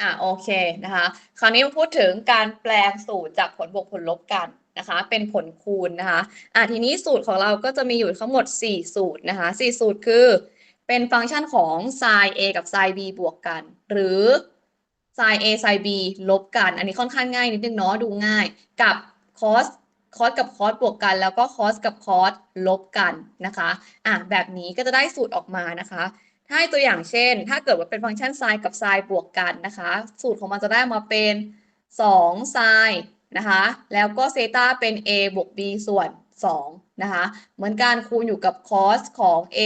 อะโอเคนะคะ คราวนี้มาพูดถึงการแปลงสูตรจากผลบวกผลลบกันนะคะ เป็นผลคูณนะคะอะทีนี้สูตรของเราก็จะมีอยู่ทั้งหมด 4 สูตรนะคะ4สูตรคือ เป็นฟังก์ชันของ sin a กับ sin b บวกกัน หรือ sin a sin b ลบกัน อันนี้ค่อนข้างง่ายนิดนึงเนาะดูง่าย กับ cos cos กับ cos บวกกัน แล้วก็ cos กับ cos ลบกันนะคะอะแบบนี้ก็จะได้สูตรออกมานะคะ ให้ตัวอย่างเช่น ถ้าเกิดว่าเป็นฟังก์ชัน sin กับ sin บวกกันนะคะ สูตรของมันจะได้มาเป็น2 sin นะคะ แล้วก็เซต้าเป็น a บวก b ส่วน 2 นะคะ เหมือนการคูณอยู่กับ cos ของ a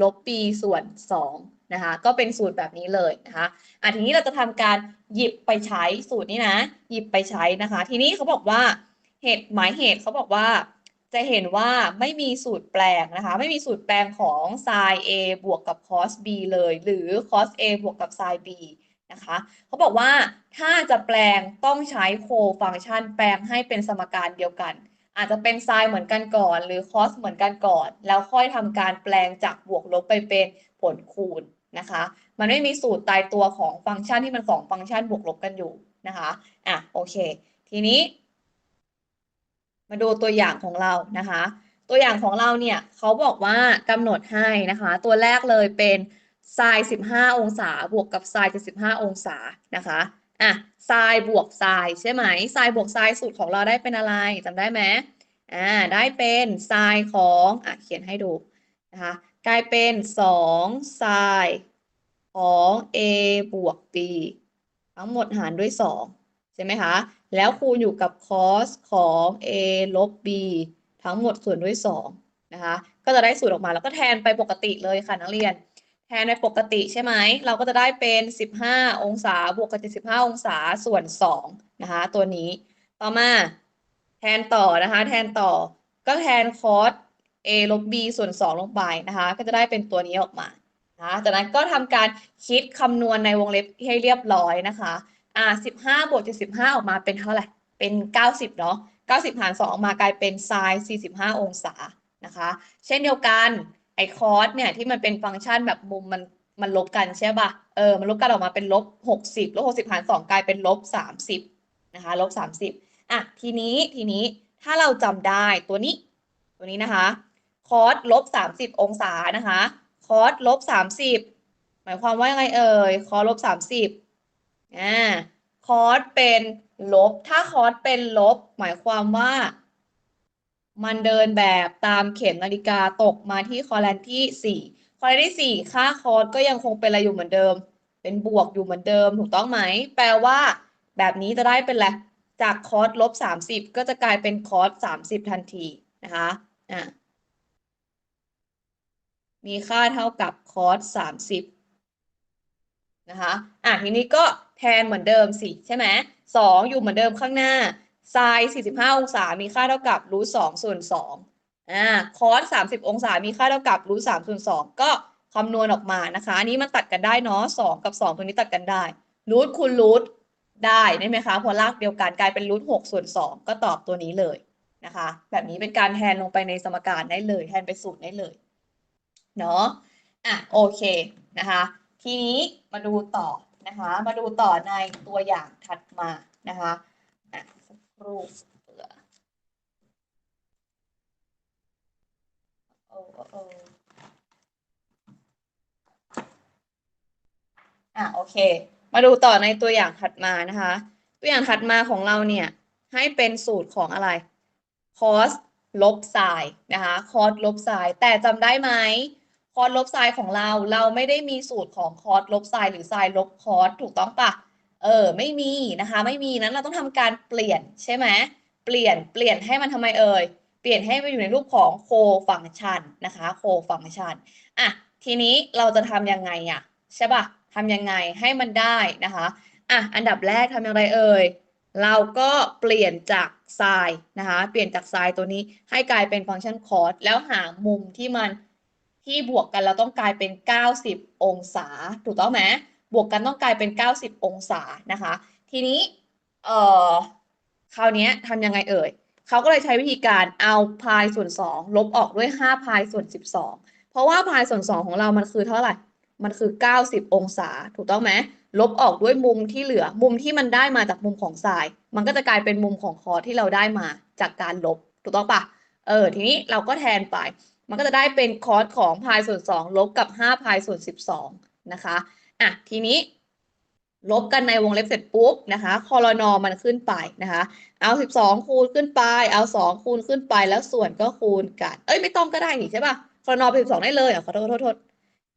ลบ b ส่วน 2 นะคะ ก็เป็นสูตรแบบนี้เลยนะคะอะทีนี้เราจะทำการหยิบไปใช้สูตรนี้นะ หยิบไปใช้นะคะ ทีนี้เขาบอกว่าเหตุหมายเหตุเขาบอกว่า จะเห็นว่าไม่มีสูตรแปลงนะคะ ไม่มีสูตรแปลงของ sin a บวกกับ cos b เลย หรือ cos a บวกกับ sin b นะคะเขาบอกว่าถ้าจะแปลงต้องใช้โคฟังก์ชันแปลงให้เป็นสมการเดียวกัน อาจจะเป็น sin เหมือนกันก่อน หรือ cos เหมือนกันก่อน แล้วค่อยทำการแปลงจากบวกลบไปเป็นผลคูณนะคะ มันไม่มีสูตรตายตัวของฟังก์ชันที่มันสองฟังก์ชันบวกลบกันอยู่นะคะอะโอเค ทีนี้ มาดูตัวอย่างของเรานะคะ ตัวอย่างของเราเนี่ยเขาบอกว่ากำหนดให้นะคะ ตัวแรกเลยเป็น sin 15 องศา บวกกับ sin 75 องศานะคะอะ sin บวก sin ใช่ไหม sin บวก sin สูตรของเราได้เป็นอะไรจำได้ไหมอ่าได้เป็น sin ของอะเขียนให้ดูนะคะกลายเป็น2 sin ของ a บวก b ทั้งหมดหารด้วย 2 ใช่ไหมคะ แล้วคูณอยู่กับ cos ของ a ลบ b ทั้งหมดส่วนด้วย2นะคะก็จะได้สูตรออกมาแล้วก็แทนไปปกติเลยค่ะนักเรียน แทนในปกติใช่ไหมเราก็จะได้เป็น 15 องศาบวกกับ75องศาส่วน2นะคะตัวนี้ต่อมาแทนต่อนะคะ แทนต่อก็แทน cos a ลบ b ส่วน 2 ลงไปนะคะ ก็จะได้เป็นตัวนี้ออกมานะจากนั้นก็ทำการคิดคำนวณในวงเล็บให้เรียบร้อยนะคะ อ่าสิบห้าบวกเจ็ดสิบห้าออกมาเป็นเท่าไหร่ เป็นเก้าสิบเนาะเก้าสิบหารสองออกมากลายเป็นไซน์สี่สิบห้าองศานะคะ เช่นเดียวกันไอคอสเนี่ยที่มันเป็นฟังก์ชันแบบมุมมันมันลบกันใช่ป่ะ เออ มันลบกันออกมาเป็นลบหกสิบลบหกสิบหารสองกลายเป็นลบสามสิบนะคะ ลบสามสิบอะ ทีนี้ทีนี้ถ้าเราจำได้ตัวนี้ ตัวนี้นะคะ คอสลบสามสิบองศานะคะ คอสลบสามสิบหมายความว่ายังไงเอ่ย คอสลบสามสิบ อ่าคอสเป็นลบ ถ้าคอสเป็นลบ หมายความว่า มันเดินแบบตามเข็มนาฬิกาตกมาที่คอแลนที่สี่คอแลนที่สี่ค่าคอสก็ยังคงเป็นอะไรอยู่เหมือนเดิม เป็นบวกอยู่เหมือนเดิม ถูกต้องไหม แปลว่า แบบนี้จะได้เป็นอะไรจากคอสลบสามสิบก็จะกลายเป็นคอสสามสิบทันทีนะคะอะมีค่าเท่ากับคอสสามสิบนะคะ อะทีนี้ก็ แทนเหมือนเดิมสิใช่ไหมสองอยู่เหมือนเดิมข้างหน้าไซน์สี่สิบห้าองศา มีค่าเท่ากับรูทสองส่วนสองอ่าคอสสามสิบองศา มีค่าเท่ากับรูทสามส่วนสองก็คำนวณออกมานะคะ อันนี้มันตัดกันได้เนาะสองกับสองตัวนี้ตัดกันได้รูทคูณรูทได้ได้ไหมคะพอลากเดียวกันกลายเป็นรูทหกส่วนสองก็ตอบตัวนี้เลยนะคะ แบบนี้เป็นการแทนลงไปในสมการได้เลย แทนไปสูตรได้เลยเนาะอะโอเคนะคะ ทีนี้มาดูต่อ นะคะ มาดูต่อในตัวอย่างถัดมานะคะสักครู่โอ้โอ้อะโอเค มาดูต่อในตัวอย่างถัดมานะคะ ตัวอย่างถัดมาของเราเนี่ย ให้เป็นสูตรของอะไร cos ลบ sin นะคะ cos ลบ sin แต่จำได้ไหม คอสลบไซน์ของเรา เราไม่ได้มีสูตรของคอสลบไซน์หรือไซน์ลบคอสถูกต้องปะเออ ไม่มีนะคะ ไม่มีนั้นเราต้องทำการเปลี่ยนใช่ไหมเปลี่ยนเปลี่ยนให้มันทำไมเอ่ยเปลี่ยนให้มันอยู่ในรูปของโคฟังชันนะคะโคฟังชันอะทีนี้เราจะทำยังไงอะใช่ปะทำยังไงให้มันได้นะคะอะอันดับแรกทำอย่างไรเอ่ยเราก็เปลี่ยนจากไซน์นะคะ เปลี่ยนจากไซน์ตัวนี้ให้กลายเป็นฟังก์ชันคอสแล้วหามุมที่มัน ที่บวกกันเราต้องกลายเป็น 90 องศา ถูกต้องไหมบวกกันต้องกลายเป็น 90 องศานะคะ ทีนี้เอ่อคราวนี้ทำยังไงเอ่ยเขาก็เลยใช้วิธีการเอาพายส่วน 2 ลบออกด้วย5พายส่วน 12 เพราะว่าพายส่วน 2 ของเรามันคือเท่าไหร่ มันคือ 90 องศา ถูกต้องไหมลบออกด้วยมุมที่เหลือ มุมที่มันได้มาจากมุมของไซน์มันก็จะกลายเป็นมุมของคอที่เราได้มาจากการลบ ถูกต้องปะเออ ทีนี้เราก็แทนไป มันก็จะได้เป็นคอสของพายส่วนสองลบกับห้าพายส่วนสิบสองนะคะอะทีนี้ ลบกันในวงเล็บเสร็จปุ๊บนะคะคอรนอมันขึ้นไปนะคะ เอาสิบสองคูณขึ้นไป เอาสองคูณขึ้นไปแล้วส่วนก็คูณกัน เอ้ยไม่ต้องก็ได้นี่ใช่ปะคอรนอเป็นสิบสองได้เลยอะขอโทษขอโทษ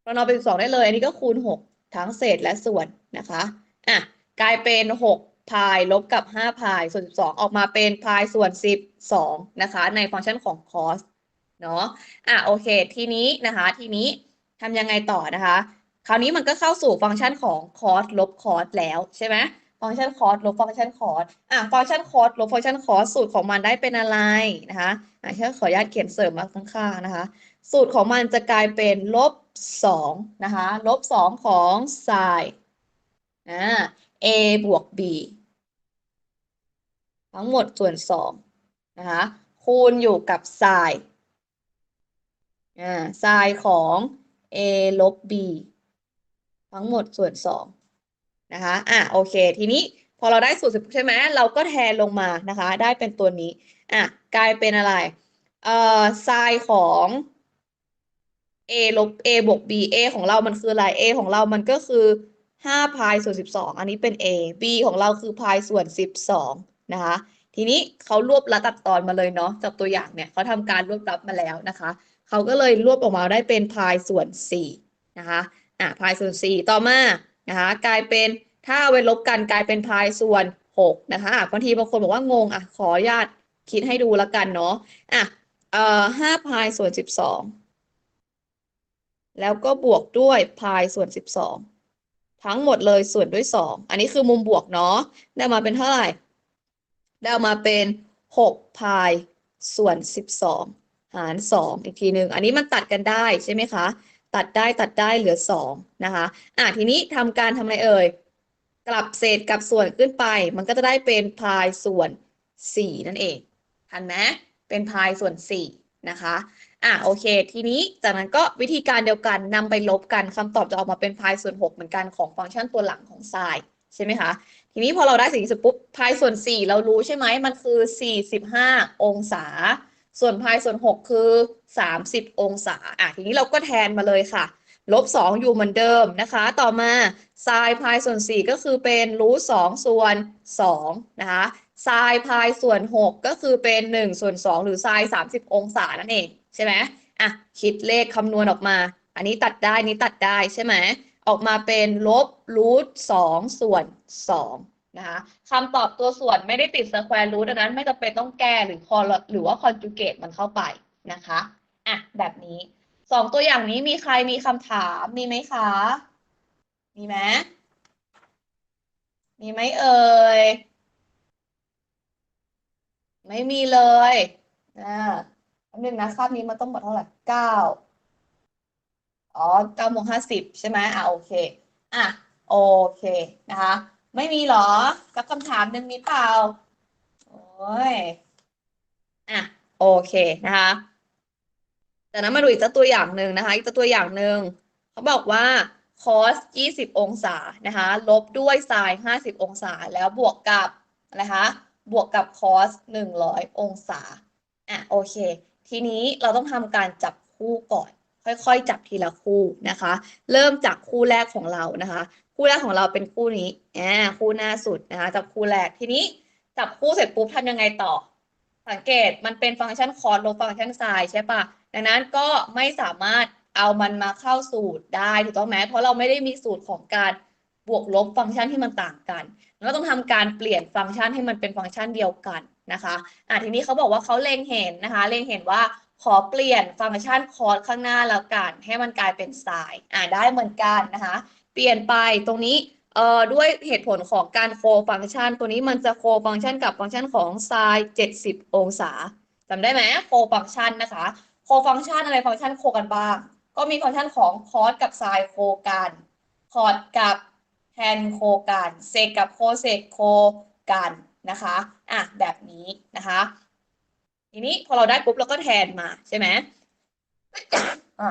คอรนอเป็นสิบสองได้เลย อันนี้ก็คูณหกทั้งเศษและส่วนนะคะอะกลายเป็นหกพายลบกับห้าพายส่วนสิบสองออกมาเป็นพายส่วนสิบสองนะคะ ในฟังก์ชันของ cos เนาะอะโอเค ทีนี้นะคะ ทีนี้ทำยังไงต่อนะคะ คราวนี้มันก็เข้าสู่ฟังก์ชันของ cos ลบ cos แล้วใช่ไหมฟังก์ชัน cos ลบฟังก์ชัน cos อะฟังก์ชัน cos ลบฟังก์ชัน cos สูตรของมันได้เป็นอะไรนะคะอะขออนุญาตเขียนเสริมมาข้างๆนะคะ สูตรของมันจะกลายเป็นลบสองนะคะลบสองของ sin อ่า a บวก b ทั้งหมดส่วนสองนะคะคูณอยู่กับ sin อ่า sin ของ a ลบ b ทั้งหมดส่วนสองนะคะอะโอเค ทีนี้พอเราได้สูตรใช่ไหมเราก็แทนลงมานะคะ ได้เป็นตัวนี้อะกลายเป็นอะไรเอ่อ sin ของ a ลบ a บวก b a ของเรามันคืออะไร a ของเรามันก็คือห้าพายส่วนสิบสองอันนี้เป็น a b ของเราคือพายส่วนสิบสองนะคะ ทีนี้เขารวบรัดตัดตอนมาเลยเนาะจากตัวอย่างเนี่ยเขาทำการรวบรัดมาแล้วนะคะ เขาก็เลยรวบออกมาได้เป็นพายส่วนสี่นะคะอะพายส่วนสี่ต่อมานะคะกลายเป็นถ้าเอาไปลบกันกลายเป็นพายส่วนหกนะคะบางทีบางคนบอกว่างงอะขออนุญาตคิดให้ดูล้วกันเนาะอะเอ่อห้าพายส่วนสิบสองแล้วก็บวกด้วยพายส่วนสิบสองทั้งหมดเลยส่วนด้วยสองอันนี้คือมุมบวกเนาะได้มาเป็นเท่าไหร่ ได้มาเป็นหกพายส่วนสิบสอง หารสองอีกทีหนึ่งอันนี้มันตัดกันได้ใช่ไหมคะ ตัดได้ตัดได้เหลือสองนะคะอะทีนี้ทำการทำอะไรเอ่ย กลับเศษกับส่วนขึ้นไป มันก็จะได้เป็นพายส่วนสี่นั่นเองทันไหมเป็นพายส่วนสี่นะคะอะโอเค ทีนี้จากนั้นก็วิธีการเดียวกันนำไปลบกันคำตอบจะออกมาเป็นพายส่วนหกเหมือนกันของฟังก์ชันตัวหลังของไซน์ใช่ไหมคะ ทีนี้พอเราได้สิ่งนี้เสร็จปุ๊บพายส่วนสี่เรารู้ใช่ไหมมันคือสี่สิบห้าองศา ส่วนพายส่วนหกคือสามสิบองศาอะทีนี้เราก็แทนมาเลยค่ะลบสองอยู่เหมือนเดิมนะคะ ต่อมาไซน์พายส่วนสี่ก็คือเป็นรูทสองส่วนสองนะคะไซน์พายส่วนหกก็คือเป็นหนึ่งส่วนสองหรือไซน์สามสิบองศานั่นเองใช่ไหมอะคิดเลขคำนวณออกมา อันนี้ตัดได้นี้ตัดได้ใช่ไหมออกมาเป็นลบรูทสองส่วนสอง นะคะคำตอบตัวส่วนไม่ได้ติดสแควร์รูทดังนั้นไม่จำเป็นต้องแก้หรือคอหรือว่าคอนจูเกตมันเข้าไปนะคะอะแบบนี้สองตัวอย่างนี้มีใครมีคำถามมีไหมคะ มีไหมมีไหมเอ่ย ไม่มีเลยอ่าอันนึงนะคาบนี้มันต้องหมดเท่าไหร่เก้าอ๋อเก้าโมงห้าสิบใช่ไหมอะโอเค อะ โอเคนะคะ ไม่มีหรอสักคำถามหนึ่งมีเปล่า โอ้ย อะ โอเคนะคะจากนั้นมาดูอีกตัวอย่างหนึ่งนะคะ อีกตัวอย่างหนึ่งเขาบอกว่า cos 20 องศานะคะ ลบด้วย sin 50 องศา แล้วบวกกับอะไรคะ บวกกับ cos 100 องศา อะ โอเค ทีนี้เราต้องทำการจับคู่ก่อน ค่อยๆ จับทีละคู่นะคะ เริ่มจากคู่แรกของเรานะคะ คู่แรกของเราเป็นคู่นี้อ่าคู่หน้าสุดนะคะจับคู่แรกทีนี้จับคู่เสร็จปุ๊บทำยังไงต่อ สังเกตมันเป็นฟังก์ชันคอสลบฟังก์ชันไซน์ใช่ปะดังนั้นก็ไม่สามารถเอามันมาเข้าสูตรได้ถูกต้องไหมเพราะเราไม่ได้มีสูตรของการบวกลบฟังก์ชันที่มันต่างกัน เราต้องทำการเปลี่ยนฟังก์ชันให้มันเป็นฟังก์ชันเดียวกันนะคะอะทีนี้เขาบอกว่าเขาเล็งเห็นนะคะ เล็งเห็นว่า ขอเปลี่ยนฟังก์ชันคอสข้างหน้าแล้วกัน ให้มันกลายเป็นไซน์อะได้เหมือนกันนะคะ เปลี่ยนไปตรงนี้เอ่อด้วยเหตุผลของการโคฟังก์ชัน ตัวนี้มันจะโคฟังก์ชันกับฟังก์ชันของไซน์70 องศาจำได้ไหมโคฟังก์ชันนะคะโคฟังก์ชันอะไรฟังก์ชันโคกันบ้าง ก็มีฟังก์ชันของคอสกับไซน์โคกันคอสกับแทนโคกันเซกกับโคเซกโคกันนะคะอะแบบนี้นะคะ ทีนี้พอเราได้ปุ๊บเราก็แทนมาใช่ไหมอะ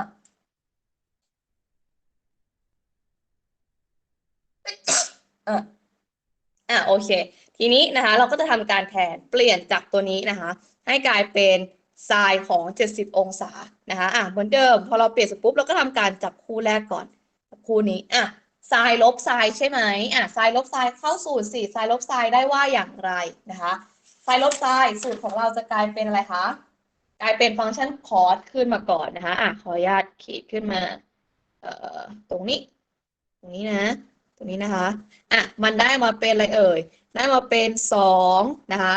เอออะโอเค ทีนี้นะคะ เราก็จะทำการแทนเปลี่ยนจากตัวนี้นะคะ ให้กลายเป็นไซน์ของ 70 องศานะคะอะเหมือนเดิม พอเราเปลี่ยนเสร็จปุ๊บเราก็ทำการจับคู่แรกก่อนจับคู่นี้อะไซน์ลบไซน์ใช่ไหมอะไซน์ลบไซน์เข้าสูตรสี่ไซน์ลบไซน์ได้ว่าอย่างไรนะคะ ไซน์ลบไซน์สูตรของเราจะกลายเป็นอะไรคะกลายเป็นฟังก์ชันคอสขึ้นมาก่อนนะคะอะขออนุญาตขีดขึ้นมาเอ่อตรงนี้ ตรงนี้นะ ตรงนี้นะคะอะมันได้มาเป็นอะไรเอ่ย ได้มาเป็นสองนะคะ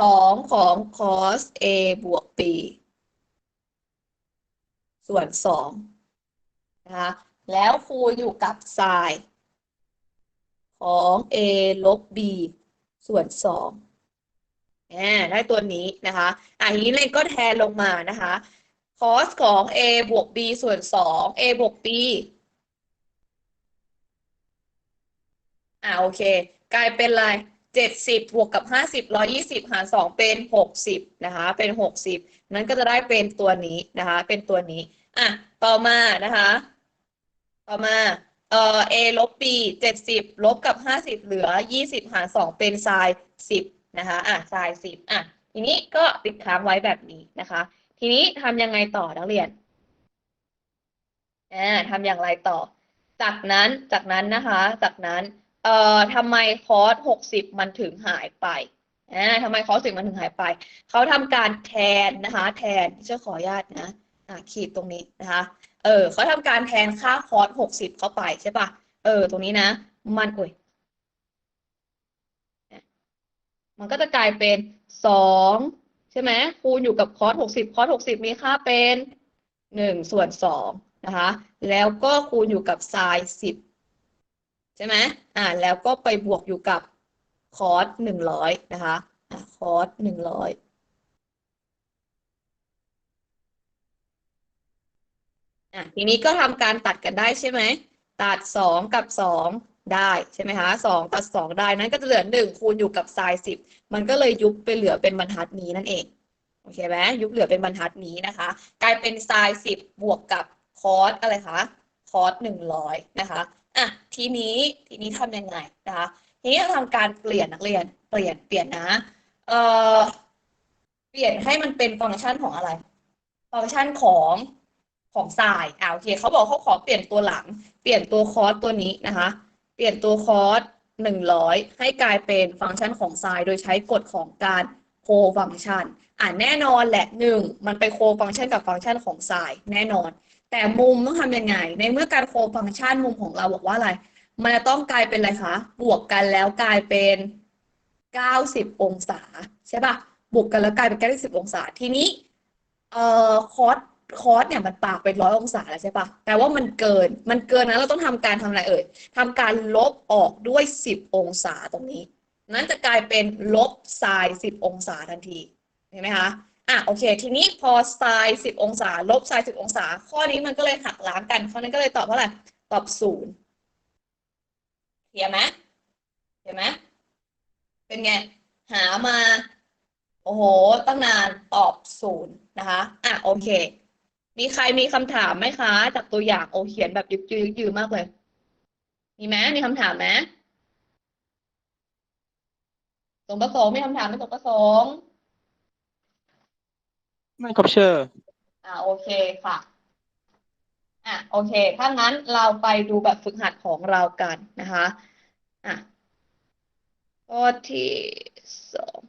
สองของ cos a บวก b ส่วนสองนะคะแล้วคูณอยู่กับ sin ของ a ลบ b ส่วนสอง ได้ตัวนี้นะคะอะทีนี้เลยก็แทนลงมานะคะ cos ของ a บวก b ส่วนสอง a บวก b อ่าโอเค กลายเป็นอะไรเจ็ดสิบบวกกับห้าสิบร้อยี่สิบหารสองเป็นหกสิบนะคะ เป็นหกสิบนั้นก็จะได้เป็นตัวนี้นะคะ เป็นตัวนี้ อะ ต่อมานะคะ ต่อมา เอ่อ a ลบ b เจ็ดสิบลบกับห้าสิบเหลือยี่สิบหารสองเป็นไซน์สิบ นะคะอะไซน์สิบอะทีนี้ก็ติดค้างไว้แบบนี้นะคะ ทีนี้ทำยังไงต่อนักเรียนอ่าทำอย่างไรต่อ จากนั้นจากนั้นนะคะ จากนั้นเอ่อทำไมคอร์สหกสิบมันถึงหายไปอ่าทำไมคอร์สสิบมันถึงหายไป เขาทำการแทนนะคะ แทนที่จะขออนุญาตนะอ่าขีดตรงนี้นะคะ เออเขาทำการแทนค่าคอร์สหกสิบเข้าไปใช่ปะเออ ตรงนี้นะ มันโอ้ย มันก็จะกลายเป็นสองใช่ไหมคูณอยู่กับคอสหกสิบคอสหกสิบมีค่าเป็นหนึ่งส่วนสองนะคะ แล้วก็คูณอยู่กับไซน์สิบใช่ไหมอ่าแล้วก็ไปบวกอยู่กับคอสหนึ่งร้อยนะคะอ่าคอสหนึ่งร้อยอะทีนี้ก็ทำการตัดกันได้ใช่ไหม ตัดสองกับสอง ได้ใช่ไหมคะสองตัดสองได้นั้นก็จะเหลือหนึ่งคูณอยู่กับไซน์สิบมันก็เลยยุบไปเหลือเป็นบรรทัดนี้นั่นเองโอเคไหมยุบเหลือเป็นบรรทัดนี้นะคะ กลายเป็นไซน์สิบบวกกับคอสอะไรคะคอสหนึ่งร้อยนะคะอะทีนี้ทีนี้ทำยังไงนะคะทีนี้เราทำการเปลี่ยนนักเรียนเปลี่ยนเปลี่ยนนะเอ่อเปลี่ยนให้มันเป็นฟังก์ชันของอะไร ฟังก์ชันของของไซน์อ่าโอเคเขาบอกเขาขอเปลี่ยนตัวหลัง เปลี่ยนตัวคอสตัวนี้นะคะ ปลี่ยนตัวคอสหนึ่งร้อยให้กลายเป็นฟังก์ชันของไซน์โดยใช้กฎของการโคฟังก์ชัน อ่าแน่นอนแหละหนึ่งมันไปโคฟังก์ชันกับฟังก์ชันของไซน์แน่นอน แต่มุมต้องทำยังไง ในเมื่อการโคฟังก์ชันมุมของเราบอกว่าอะไร มันจะต้องกลายเป็นอะไรคะ บวกกันแล้วกลายเป็นเก้าสิบองศา ใช่ปะบวกกันแล้วกลายเป็นเก้าสิบองศา ทีนี้เอ่อคอส คอสเนี่ยมันปากเป็นร้อยองศาแล้วใช่ปะแต่ว่ามันเกิน มันเกินนะเราต้องทำการทำอะไรเอ่ยทำการลบออกด้วยสิบองศาตรงนี้ นั้นจะกลายเป็นลบไซน์สิบองศาทันที เห็นไหมคะ อะโอเค ทีนี้พอไซน์สิบองศา ลบไซน์สิบองศา ข้อนี้มันก็เลยหักล้างกันข้อนั้นก็เลยตอบเท่าไหร่ ตอบศูนย์เห็นไหมเห็นไหมเป็นไง หามา โอ้โห ตั้งนานตอบศูนย์นะคะ อะโอเค มีใครมีคำถามไหมคะ จากตัวอย่างโอเขียนแบบยึกยือยึกยือมากเลย มีไหมมีคำถามไหมสมประสงค์มีคำถามไหมสมประสงค์ไม่ครับเชื่ออ่าโอเคค่ะอะโอเค ถ้างั้นเราไปดูแบบฝึกหัดของเรากันนะคะอะข้อที่สอง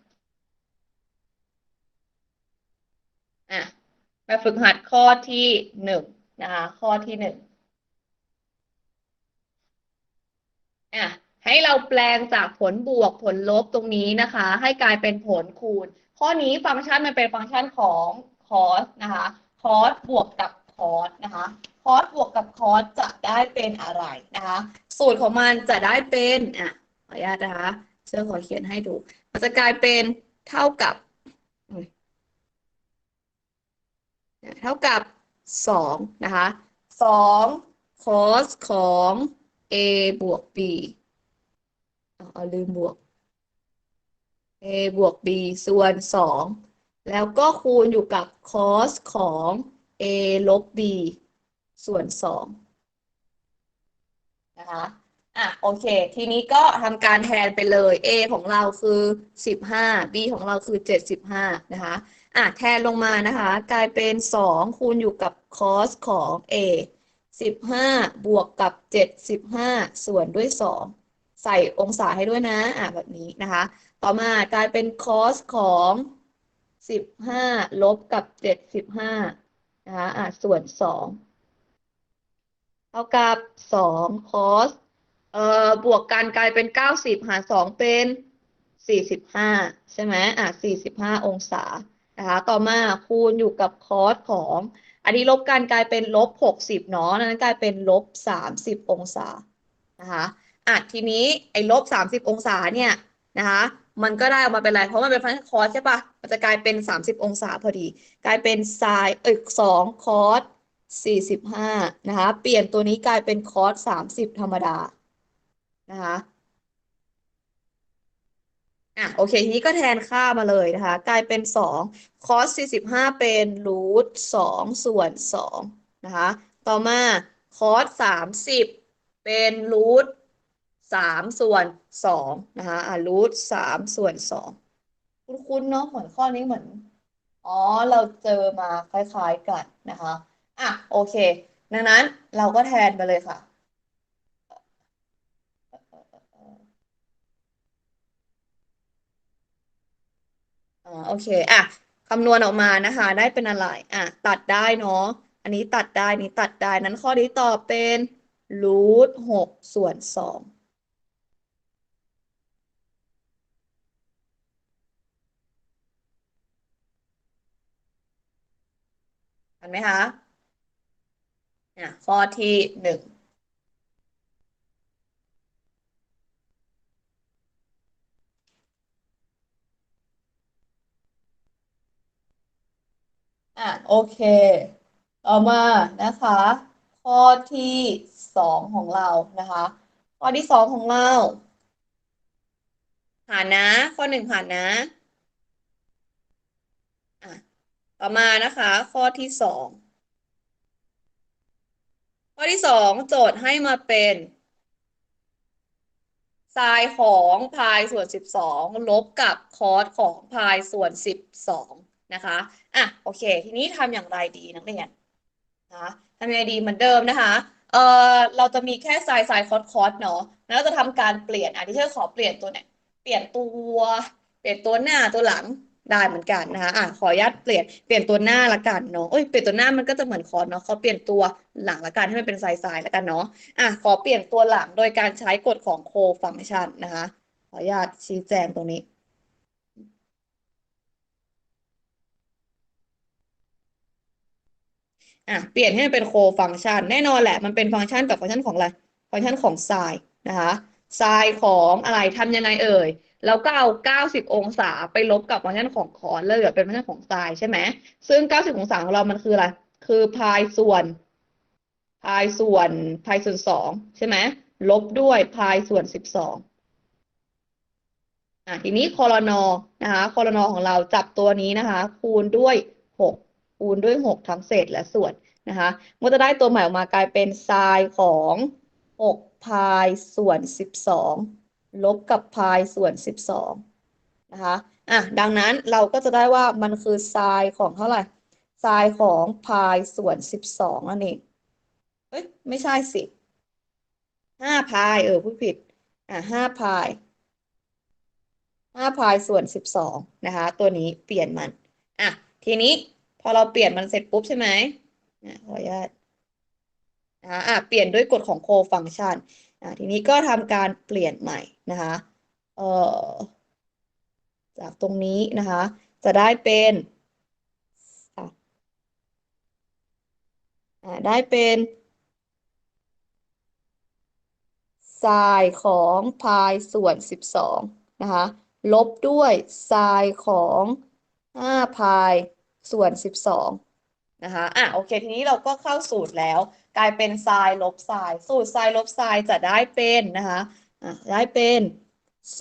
อะ แบบฝึกหัดข้อที่หนึ่งนะคะ ข้อที่หนึ่งอะให้เราแปลงจากผลบวกผลลบตรงนี้นะคะ ให้กลายเป็นผลคูณ ข้อนี้ฟังก์ชันมันเป็นฟังก์ชันของคอสนะคะคอสบวกกับคอสนะคะคอสบวกกับคอสจะได้เป็นอะไรนะคะ สูตรของมันจะได้เป็นอะขออนุญาตนะคะเชื่อขอเขียนให้ดู มันจะกลายเป็นเท่ากับอุ๊ย เท่ากับสองนะคะสองคสของ a บวก b เอาลืมบวก a บวก b ส่วนสองแล้วก็คูณอยู่กับ cos ของ a ลบ b ส่วนสองนะคะอะโอเค ทีนี้ก็ทำการแทนไปเลย a ของเราคือสิบห้า b ของเราคือเจ็ดสิบห้านะคะ อะแทนลงมานะคะ กลายเป็นสองคูณอยู่กับ cos ของ a สิบห้าบวกกับเจ็ดสิบห้าส่วนด้วยสองใส่องศาให้ด้วยนะ อะแบบนี้นะคะ ต่อมากลายเป็น cos ของสิบห้าลบกับเจ็ดสิบห้านะคะ อะส่วนสองเท่ากับสอง cos เอ่อ บวกกันกลายเป็นเก้าสิบหารสองเป็นสี่สิบห้าใช่ไหมอะสี่สิบห้าองศา นะคะ ต่อมาคูณอยู่กับคอสของ อันนี้ลบกันกลายเป็นลบหกสิบเนาะนั้นกลายเป็นลบสามสิบองศานะคะอะทีนี้ไอ้ลบสามสิบองศาเนี่ยนะคะมันก็ได้ออกมาเป็นอะไรเพราะมันเป็นฟังก์ชันคอสใช่ปะมันจะกลายเป็นสามสิบองศาพอดี กลายเป็นไซน์เอ้ยสองคอสสี่สิบห้านะคะ เปลี่ยนตัวนี้กลายเป็นคอสสามสิบธรรมดา นะคะ อะโอเค ทีนี้ก็แทนค่ามาเลยนะคะ กลายเป็นสองคอสสี่สิบห้าเป็นรูทสองส่วนสองนะคะ ต่อมาคอสสามสิบเป็นรูทสามส่วนสองนะคะอะรูทสามส่วนสองคุ้นๆเนาะเหมือนข้อนี้เหมือน อ๋อ เราเจอมาคล้ายๆกันนะคะ อะ โอเค ดังนั้นเราก็แทนไปเลยค่ะ อ๋อโอเคอะคำนวณออกมานะคะ ได้เป็นอะไรอะตัดได้เนาะอันนี้ตัดได้นี้ตัดได้นั้นข้อนี้ตอบเป็นรูทหกส่วนสองเห็นไหมคะอะข้อที่หนึ่ง อะโอเค ต่อมานะคะ ข้อที่สองของเรานะคะ ข้อที่สองของเราผ่านนะ ข้อหนึ่งผ่านนะอะต่อมานะคะ ข้อที่สองข้อที่สองโจทย์ให้มาเป็นไซน์ของพายส่วนสิบสองลบกับคอสของพายส่วนสิบสอง นะคะอะโอเค ทีนี้ทำอย่างไรดีนักเรียนนะทำยังไงดีเหมือนเดิมนะคะเออเราจะมีแค่ไซน์ไซน์คอสคอสเนาะแล้วเราจะทำการเปลี่ยนอะที่เธอขอเปลี่ยนตัวไหนเปลี่ยนตัวเปลี่ยนตัวหน้าตัวหลังได้เหมือนกันนะคะอะขออนุญาตเปลี่ยนเปลี่ยนตัวหน้าละกันเนาะเอ้ยเปลี่ยนตัวหน้ามันก็จะเหมือนคอสเนาะเขาเปลี่ยนตัวหลังละกันให้มันเป็นไซน์ไซน์ละกันเนาะอะขอเปลี่ยนตัวหลังโดยการใช้กฎของโคฟังก์ชันนะคะขออนุญาตชี้แจงตรงนี้ อะเปลี่ยนให้มันเป็นโคฟังก์ชันแน่นอนแหละ มันเป็นฟังก์ชันกับฟังก์ชันของอะไรฟังก์ชันของไซน์นะคะไซน์ของอะไรทำยังไงเอ่ยเราก็เอา 90 องศาไปลบกับฟังก์ชันของคอนเลยเหลือเป็นฟังก์ชันของไซน์ใช่ไหมซึ่ง 90 องศาของเรามันคืออะไรคือพายส่วนพายส่วนพายส่วนสองใช่ไหมลบด้วยพายส่วนสิบสองอะทีนี้คอรนอนะคะคอรนอของเราจับตัวนี้นะคะ คูณด้วยหก คูณด้วยหกทั้งเศษและส่วนนะคะมันจะได้ตัวใหม่ออกมากลายเป็นไซน์ของหกพายส่วนสิบสองลบกับพายส่วนสิบสองนะคะ อะ ดังนั้นเราก็จะได้ว่ามันคือไซน์ของเท่าไหร่ไซน์ของพายส่วนสิบสองนั่นเอง เอ้ย ไม่ใช่สิห้าพาย เออพูดผิด อะห้าพายห้าพายส่วนสิบสองนะคะ ตัวนี้เปลี่ยนมัน อะ ทีนี้ พอเราเปลี่ยนมันเสร็จปุ๊บใช่ไหมอะขออนุญาตอะอะเปลี่ยนด้วยกฎของโคฟังก์ชันอะทีนี้ก็ทำการเปลี่ยนใหม่นะคะเอ่อจากตรงนี้นะคะ จะได้เป็นอะอะได้เป็นไซน์ของพายส่วนสิบสองนะคะ ลบด้วยไซน์ของห้าพาย ส่วนสิบสองนะคะ อะ โอเค ทีนี้เราก็เข้าสูตรแล้ว กลายเป็นไซน์ลบไซน์สูตรไซน์ลบไซน์จะได้เป็นนะคะ อะ ได้เป็น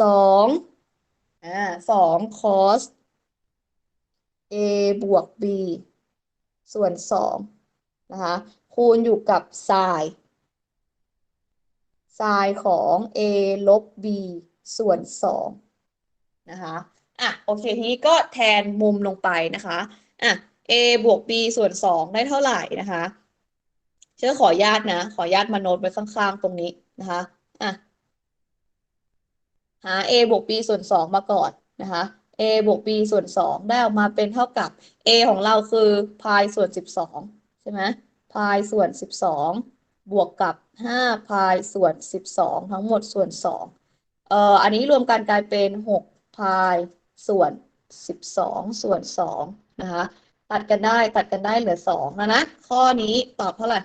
สองอ่าสองคอส a บวก b ส่วนสองนะคะ คูณอยู่กับไซน์ไซน์ของ a ลบ b ส่วนสองนะคะ อะ โอเค ทีนี้ก็แทนมุมลงไปนะคะ อะ a บวก b ส่วนสองได้เท่าไหร่นะคะเชื่อขอญาตนะ ขอญาตมาโน้ตไว้ข้างๆตรงนี้นะคะอะหา a บวก b ส่วนสองมาก่อนนะคะ a บวก b ส่วนสองได้ออกมาเป็นเท่ากับ a ของเราคือพายส่วนสิบสองใช่ไหมพายส่วนสิบสองบวกกับห้าพายส่วนสิบสองทั้งหมดส่วนสองเอ่ออันนี้รวมกันกลายเป็นหกพายส่วนสิบสองส่วนสอง นะคะตัดกันได้ตัดกันได้เหลือสองนะข้อนี้ตอบเท่าไหร่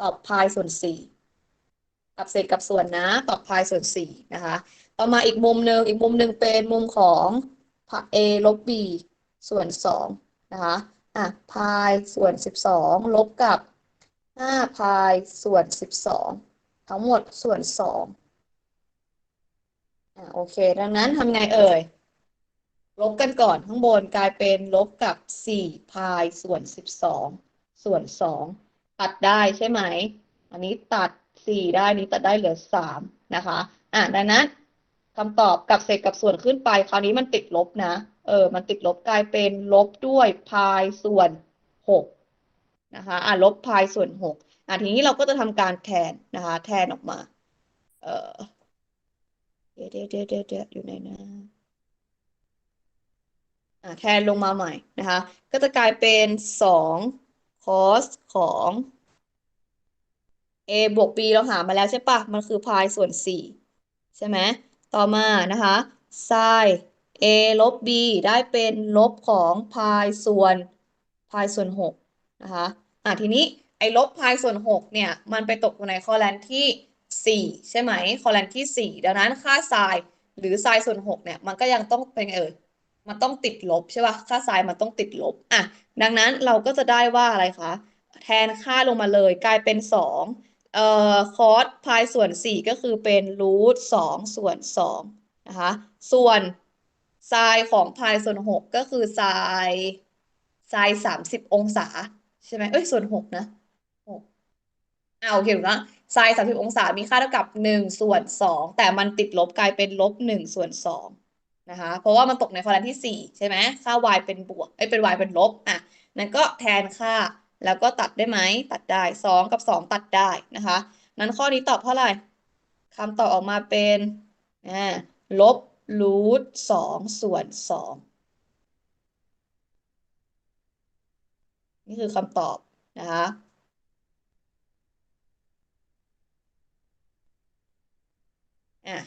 ตอบพายส่วนสี่กับเศษกับส่วนนะตอบพายส่วนสี่นะคะ ต่อมาอีกมุมหนึ่งอีกมุมหนึ่งเป็นมุมของ a ลบ b ส่วนสองนะคะอะพายส่วนสิบสองลบกับห้าพายส่วนสิบสองทั้งหมดส่วนสองอะโอเค ดังนั้นทำไงเอ่ย ลบกันก่อนข้างบนกลายเป็นลบกับสี่พายส่วนสิบสองส่วนสองตัดได้ใช่ไหม อันนี้ตัดสี่ได้นี้ตัดได้เหลือสามนะคะ อะดังนั้นคำตอบกับเศษกับส่วนขึ้นไป คราวนี้มันติดลบนะ เออ มันติดลบกลายเป็นลบด้วยพายส่วนหกนะคะ อะลบพายส่วนหกอะทีนี้เราก็จะทำการแทนนะคะ แทนออกมา เออเดี๋ยวเดี๋ยวเดี๋ยวเดี๋ยวอยู่ไหนนะ แทนลงมาใหม่นะคะ ก็จะกลายเป็นสองคอสของ a บวก b เราหามาแล้วใช่ปะ มันคือพายส่วนสี่ใช่ไหม ต่อมานะคะ sin a ลบ b ได้เป็นลบของพายส่วนพายส่วนหกนะคะ อะทีนี้ไอ้ลบพายส่วนหกเนี่ย มันไปตกอยู่ในคอแลนที่สี่ใช่ไหม คอแลนที่สี่ดังนั้นค่า sin หรือ sin ส่วนหกเนี่ย มันก็ยังต้องเป็นเอ่ย มันต้องติดลบใช่ป่ะ ค่า sin มันต้องติดลบ อะ ดังนั้นเราก็จะได้ว่าอะไรคะ แทนค่าลงมาเลยกลายเป็นสองเอ่อคอสพายส่วนสี่ก็คือเป็นรูทสองส่วนสองนะคะ ส่วนไซน์ของพายส่วนหกก็คือไซน์ไซน์สามสิบองศา ใช่ไหมเอ้ย ส่วนหกนะหกอ่าโอเคถูกแล้วไซน์สามสิบองศา มีค่าเท่ากับหนึ่งส่วนสองแต่มันติดลบกลายเป็นลบหนึ่งส่วนสอง นะคะ เพราะว่ามันตกในคอลัมน์ที่สี่ใช่ไหมค่า y เป็นบวกเอ้ยเป็น y เป็นลบอะนั้นก็แทนค่าแล้วก็ตัดได้ไหมตัดได้สองกับสองตัดได้นะคะ นั้นข้อนี้ตอบเท่าไหร่คำตอบออกมาเป็นอ่าลบรูทสองส่วนสองนี่คือคำตอบนะคะอะ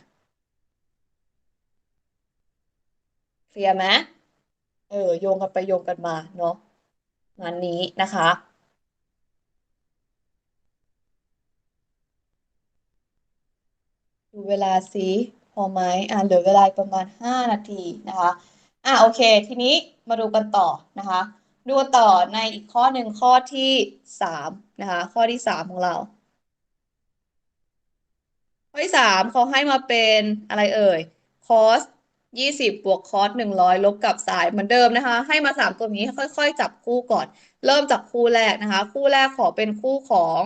เค ลียร์ไหมเออ โยงกันไปโยงกันมาเนาะงานนี้นะคะ ดูเวลาสิพอไหมอ่าเหลือเวลาประมาณห้านาทีนะคะ อะโอเค ทีนี้มาดูกันต่อนะคะ ดูกันต่อในอีกข้อหนึ่งข้อที่สามนะคะ ข้อที่สามของเรา ข้อที่สามเขาให้มาเป็นอะไรเอ่ยคอส ยี่สิบบวกคอสหนึ่งร้อยลบกับสายเหมือนเดิมนะคะ ให้มาสามตัวนี้ค่อยๆ จับคู่ก่อน เริ่มจากคู่แรกนะคะ คู่แรกขอเป็นคู่ของ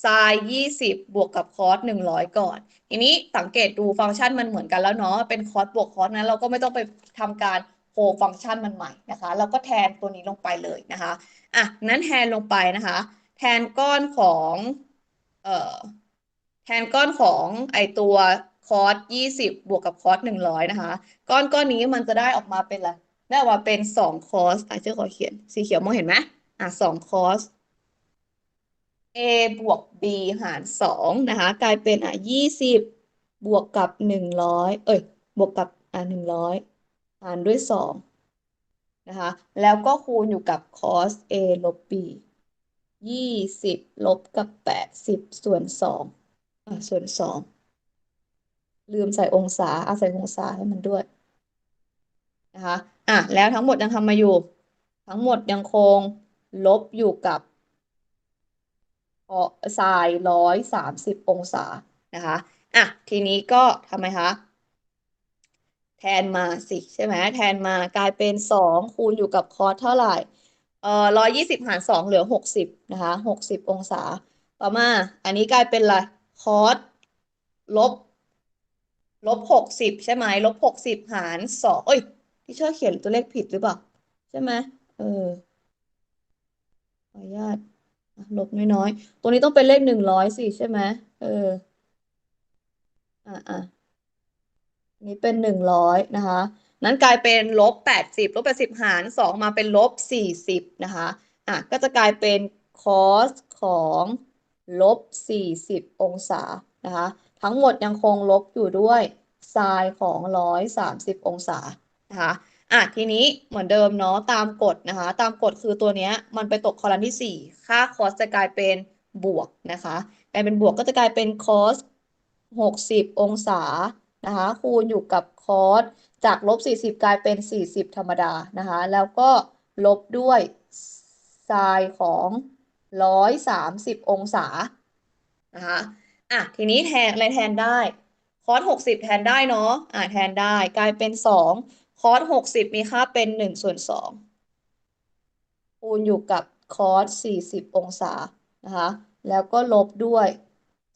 ไซน์ยี่สิบบวกกับคอสหนึ่งร้อยก่อน ทีนี้สังเกตดูฟังก์ชันมันเหมือนกันแล้วเนาะเป็นคอสบวกคอสนั้นเราก็ไม่ต้องไปทำการโฮฟังก์ชันมันใหม่นะคะเราก็แทนตัวนี้ลงไปเลยนะคะอะนั้นแทนลงไปนะคะ แทนก้อนของเอ่อแทนก้อนของไอตัว คอสยี่สิบบวกกับคอสหนึ่งร้อยนะคะ ก้อนก้อนนี้มันจะได้ออกมาเป็นอะไรได้ออกมาเป็นสองคอสอะเจ้าขอเขียนสีเขียวมองเห็นไหมอะสองคอส a บวก b หารสองนะคะ กลายเป็นอะยี่สิบบวกกับหนึ่งร้อยเอ้ย บวกกับอะหนึ่งร้อยหารด้วยสองนะคะ แล้วก็คูณอยู่กับ cos a ลบ b ยี่สิบลบกับแปดสิบส่วนสองอะส่วนสอง ลืมใส่องศาอาใส่องศาให้มันด้วยนะคะอะแล้วทั้งหมดยังทำมาอยู่ ทั้งหมดยังคงลบอยู่กับไซน์ร้อยสามสิบองศานะคะอะทีนี้ก็ทำไมคะแทนมาสิใช่ไหมแทนมากลายเป็นสองคูณอยู่กับคอสเท่าไหร่เอ่อร้อยยี่สิบหารสองเหลือหกสิบนะคะหกสิบองศา ต่อมา อันนี้กลายเป็นอะไรคอสลบ ลบหกสิบใช่ไหมลบหกสิบหารสองเอ้ยที่เชอร์เขียนตัวเลขผิดหรือเปล่า ใช่ไหมเออขออนุญาตลบน้อยๆ ตัวนี้ต้องเป็นเลขหนึ่งร้อยสิใช่ไหมเออ อะอะนี่เป็นหนึ่งร้อยนะคะ นั้นกลายเป็นลบแปดสิบลบแปดสิบหารสองมาเป็นลบสี่สิบนะคะ อะ ก็จะกลายเป็นคอสของลบสี่สิบองศานะคะ ทั้งหมดยังคงลบอยู่ด้วยไซน์ของร้อยสามสิบองศานะคะอะทีนี้เหมือนเดิมเนาะตามกฎนะคะ ตามกฎคือตัวเนี้ยมันไปตกคอลัมน์ที่สี่ค่าคอสจะกลายเป็นบวกนะคะกลายเป็นบวกก็จะกลายเป็นคอสหกสิบองศานะคะคูณอยู่กับคอสจากลบสี่สิบกลายเป็นสี่สิบธรรมดานะคะแล้วก็ลบด้วยไซน์ของร้อยสามสิบองศานะคะ อะทีนี้แทนอะไรแทนได้คอสหกสิบแทนได้เนาะอะแทนได้ กลายเป็นสองคอสหกสิบมีค่าเป็นหนึ่งส่วนสองคูณอยู่กับคอสสี่สิบองศานะคะแล้วก็ลบด้วย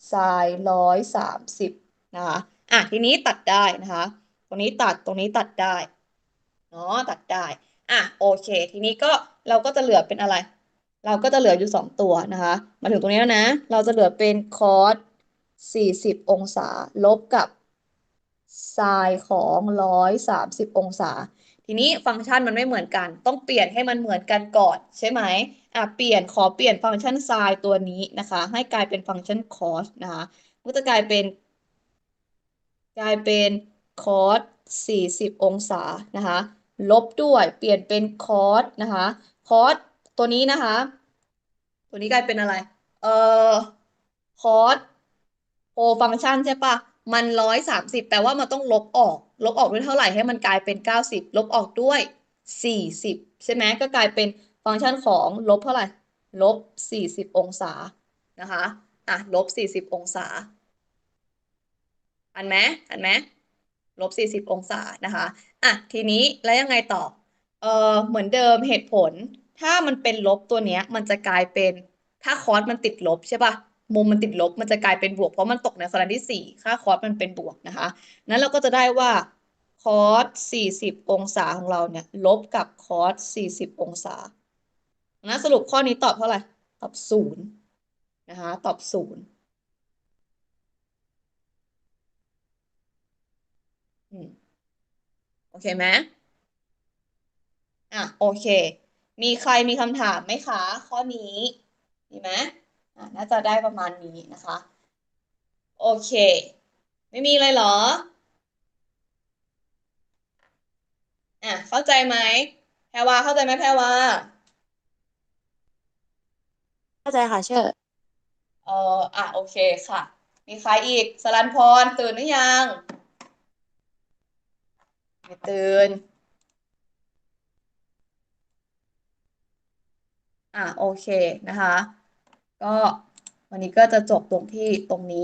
ไซน์ร้อยสามสิบนะคะอะทีนี้ตัดได้นะคะ ตรงนี้ตัดตรงนี้ตัดได้เนาะตัดได้อะโอเค ทีนี้ก็เราก็จะเหลือเป็นอะไร เราก็จะเหลืออยู่สองตัวนะคะ มาถึงตรงนี้แล้วนะ เราจะเหลือเป็นคอส สี่สิบองศา ลบกับไซน์ของร้อยสามสิบองศา ทีนี้ฟังก์ชันมันไม่เหมือนกัน ต้องเปลี่ยนให้มันเหมือนกันก่อนใช่ไหมอะเปลี่ยนขอเปลี่ยนฟังก์ชันไซน์ตัวนี้นะคะ ให้กลายเป็นฟังก์ชันคอสนะคะก็จะกลายเป็น กลายเป็นคอสสี่สิบองศานะคะลบด้วยเปลี่ยนเป็นคอสนะคะคอสตัวนี้นะคะ ตัวนี้กลายเป็นอะไร เอ่อคอส โอฟังก์ชันใช่ปะมันร้อยสามสิบแปลว่ามันต้องลบออก ลบออกด้วยเท่าไหร่ให้มันกลายเป็นเก้าสิบลบออกด้วยสี่สิบใช่ไหมก็กลายเป็นฟังก์ชันของลบเท่าไหร่ลบสี่สิบองศานะคะอะลบสี่สิบองศา อันไหมอันไหมลบสี่สิบองศานะคะอะทีนี้แล้วยังไงต่อเออเหมือนเดิมเหตุผล ถ้ามันเป็นลบตัวเนี้ยมันจะกลายเป็นถ้าคอสมันติดลบใช่ปะ มุมมันติดลบมันจะกลายเป็นบวก เพราะมันตกในคอลัมน์ที่สี่ค่าคอสมันเป็นบวกนะคะนั้นเราก็จะได้ว่าคอสสี่สิบองศาของเราเนี่ยลบกับคอสสี่สิบองศานะสรุปข้อนี้ตอบเท่าไหร่ตอบศูนย์นะคะตอบศูนย์อืมโอเคไหมอะโอเค มีใครมีคำถามไหมคะ ข้อนี้ มีไหม น่าจะได้ประมาณนี้นะคะ โอเค ไม่มีอะไรเหรอ อะ เข้าใจไหมแพรวาเข้าใจไหมแพรวาเข้าใจค่ะเชื่อเอออะ โอเคค่ะ มีใครอีกสรันพรตื่นหรือยังไม่ตื่น อะ โอเคนะคะ ก็วันนี้ก็จะจบตรงที่ตรงนี้